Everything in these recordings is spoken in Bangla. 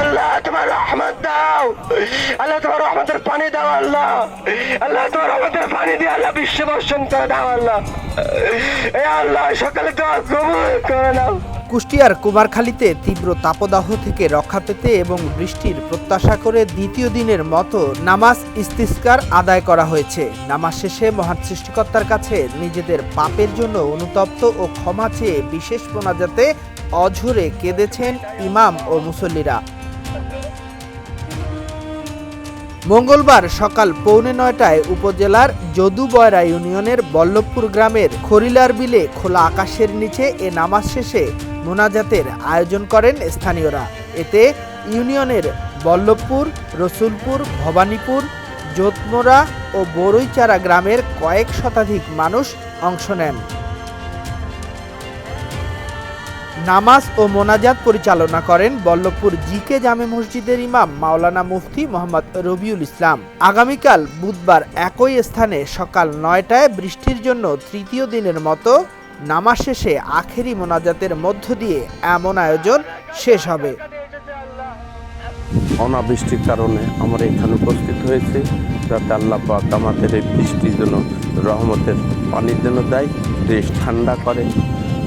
আল্লাহ, তোমার রহমত দাও। আল্লাহ, তোমার রহমতের পানি দাও, আল্লাহ। আল্লাহ, তোমার রহমতের পানি দিয়ে আল্লাহ বিশ্ব বর্ষণ করে দাও, আল্লাহ। এ আল্লাহ, সকালে তোমার কবুল করে নাও। কুষ্টিয়ার কুমারখালীতে তীব্র তাপদাহ থেকে রক্ষা পেতে এবং বৃষ্টির প্রত্যাশা করে দ্বিতীয় দিনের মতো নামাজ ইস্তিস্কার আদায় করা হয়েছে। নামাজ শেষে মহান সৃষ্টিকর্তার কাছে নিজেদের পাপের জন্য অনুতপ্ত ও ক্ষমা চেয়ে বিশেষ মোনাজাতে অঝরে কেঁদেছেন ইমাম ও মুসল্লিরা। মঙ্গলবার সকাল পৌনে নয়টায় উপজেলার যদুবয়রা ইউনিয়নের বল্লভপুর গ্রামের খরিলার বিলে খোলা আকাশের নিচে এ নামাজ শেষে মোনাজাতের আয়োজন করেন স্থানীয়রা। এতে ইউনিয়নের বল্লভপুর, রসুলপুর, ভবানীপুর যোতমোরা ও বড়ইচারা গ্রামের কয়েক শতাধিক মানুষ অংশ নেন। নামাজ ও মোনাজাত পরিচালনা করেন বল্লভপুর জিকে জামে মসজিদের ইমাম মাওলানা মুফতি মোহাম্মদ রবিউল ইসলাম। আগামীকাল বুধবার একই স্থানে সকাল নয়টায় বৃষ্টির জন্য তৃতীয় দিনের মতো নামাজ শেষে আখেরি মোনাজাতের মধ্য দিয়ে এমন আয়োজন শেষ হবে। অনাবৃষ্টির কারণে আমরা এখানে উপস্থিত হয়েছে। যাতে আল্লাহ পাক আমাদের এই বৃষ্টির জন্য রহমতের পানির জন্য দেয়, দেশ ঠান্ডা করে।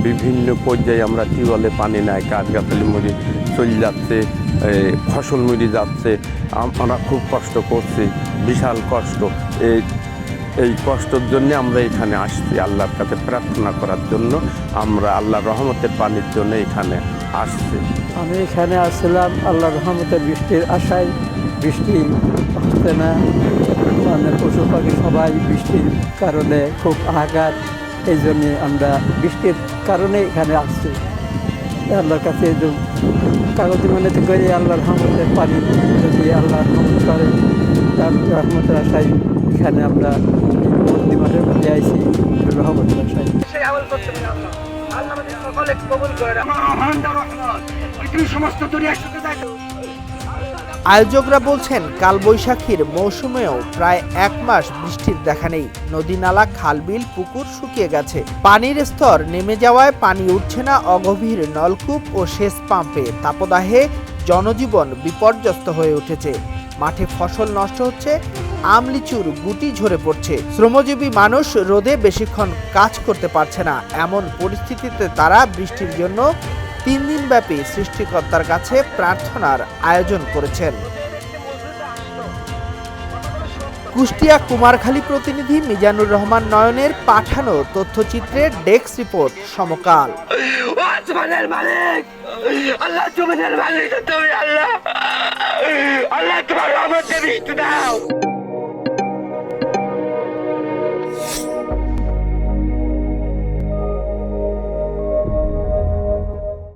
বিভিন্ন পর্যায়ে আমরা টিউবওয়েলে পানি নেয় গাছ গাছালি মরি চলে যাচ্ছে ফসল মরি যাচ্ছে। আমরা খুব কষ্ট করছি, বিশাল কষ্ট। এই এই কষ্টের জন্য আমরা এখানে আসছি আল্লাহর কাছে প্রার্থনা করার জন্য। আমরা আল্লাহর রহমতের পানির জন্য এখানে আসছি। আমি এখানে আসছিলাম আল্লাহ রহমতের বৃষ্টির আশায়। বৃষ্টি হচ্ছে না। মানে পশু পাখি সবাই বৃষ্টির কারণে খুব আঘাত। এই জন্যে আমরা বৃষ্টির কারণে এখানে আসছি। আল্লাহর কাছে কাগজি মানে করে আল্লাহর রহমতের পানি। যদি আল্লাহ রহমত করে, তার রহমতের আশায় এখানে আমরা কবুল করে সমস্ত দুনিয়ার সাথে আয়োজকরা বলছেন, কালবৈশাখীর মৌসুমেও প্রায় এক মাস বৃষ্টির দেখা নেই। নদী নালা খালবিল, পুকুর শুকিয়ে গেছে। পানির স্তর নেমে যাওয়ায় পানি উঠছে না, অগভীর নলকূপ ও সেচ পাম্পে। তাপদাহে জনজীবন বিপর্যস্ত হয়ে উঠেছে। মাঠে ফসল নষ্ট হচ্ছে, আমলিচুর গুটি ঝরে পড়ছে। শ্রমজীবী মানুষ রোদে বেশিক্ষণ কাজ করতে পারছে না। এমন পরিস্থিতিতে তারা বৃষ্টির জন্য তিন দিনব্যাপী সৃষ্টিকর্তার কাছে প্রার্থনার আয়োজন করেছেন। কুষ্টিয়া কুমারখালী প্রতিনিধি মিজানুর রহমান নয়নের পাঠানো তথ্যচিত্রের ডেস্ক রিপোর্ট, সমকাল। আল্লাহ! আল্লাহ তোমার রহমত বৃষ্টি দাও